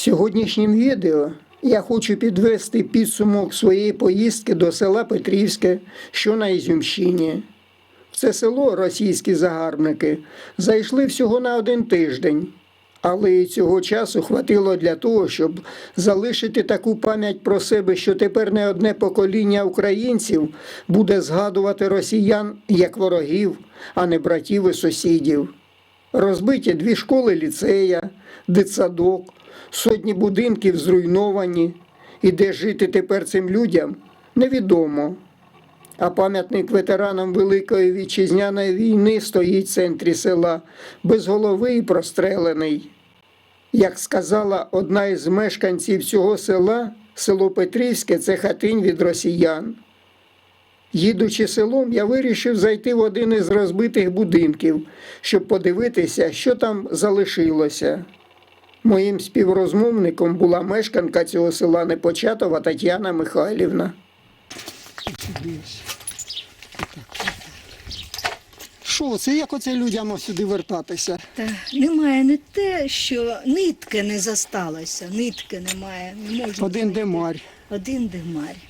Сьогоднішнім відео я хочу підвести підсумок своєї поїздки до села Петрівське, що на Ізюмщині. В це село російські загарбники зайшли всього на один тиждень, але і цього часу хватило для того, щоб залишити таку пам'ять про себе, що тепер не одне покоління українців буде згадувати росіян як ворогів, а не братів і сусідів. Розбиті дві школи ліцея, дитсадок, сотні будинків зруйновані, і де жити тепер цим людям невідомо. А пам'ятник ветеранам Великої вітчизняної війни стоїть в центрі села, без голови і прострелений. Як сказала одна із мешканців цього села, село Петрівське це хатинь від росіян. Їдучи селом, я вирішив зайти в один із розбитих будинків, щоб подивитися, що там залишилося. Моїм співрозмовником була мешканка цього села Непочатова Тетяна Михайлівна. Що це? Як оце людям сюди вертатися? Та немає не те, що нитки не засталося, нитки немає. Не можна Один демарь. Один димарь.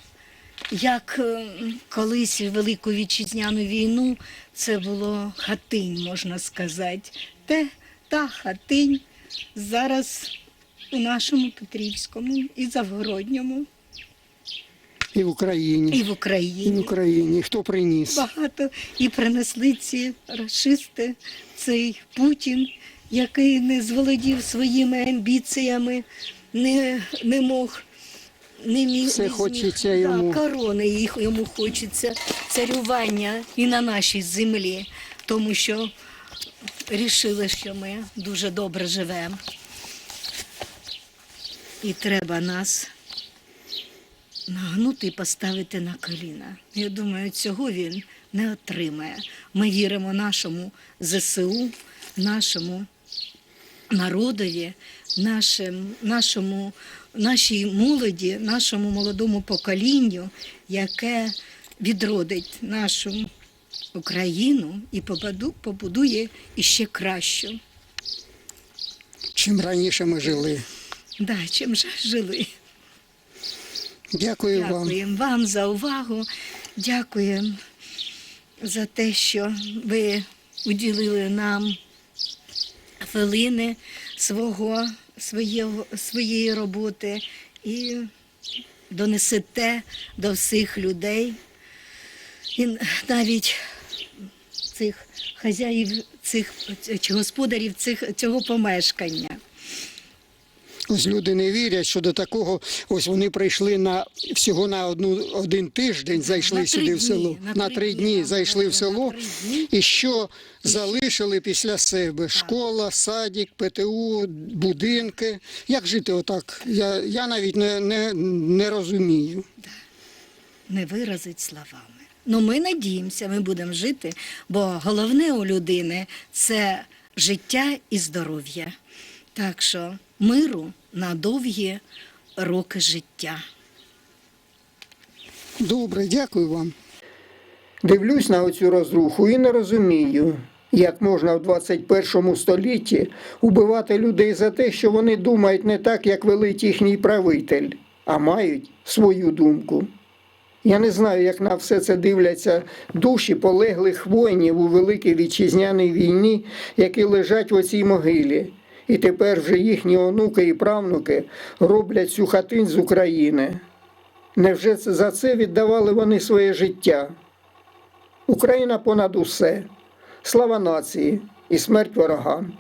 Як е, колись в Велику вітчизняну війну це було хатинь, можна сказати. Те, та хатинь зараз у нашому Петрівському і Завгородньому, І в Україні. і в І в Україні. Україні. Хто приніс? Багато і принесли ці расисти, цей Путін, який не зволодів своїми амбіціями, не, не мог. Не міг, Все не зміг. хочеться йому. Да, корони їх йому хочеться, царювання і на нашій землі, тому що рішили, що ми дуже добре живемо. І треба нас нагнути і поставити на коліна. Я думаю, цього він не отримає. Ми віримо нашому ЗСУ, нашому народові, нашим, нашому, нашій молоді, нашому молодому поколінню, яке відродить нашу Україну і побудує іще кращу. Чим раніше ми жили. Да, чим же жили. Дякую вам. Дякуємо вам за увагу. Дякуємо за те, що ви уділили нам хвилини свого, своєго, своєї роботи і донесете до всіх людей. І навіть цих хазяїв, цих господарів цих, цього помешкання. Ось люди не вірять, що до такого ось вони прийшли на всього на одну один тиждень, зайшли На сюди в село. на На три дні дні зайшли в село. дні. І що залишили після себе? Школа, садик, ПТУ, будинки. Як жити отак? Я, я навіть не, не, не розумію. не виразить словами. Ну, ми надіємося, ми будемо жити, бо головне у людини це життя і здоров'я. Так що миру на довгі роки життя. Добре, дякую вам. Дивлюсь на оцю розруху і не розумію, як можна в 21 столітті убивати людей за те, що вони думають не так, як велить їхній правитель, а мають свою думку. Я не знаю, як на все це дивляться душі полеглих воїнів у Великій Вітчизняній війні, які лежать в оцій могилі. І тепер вже їхні онуки і правнуки роблять цю хатинь з України. Невже за це віддавали вони своє життя? Україна понад усе. Слава нації і смерть ворогам.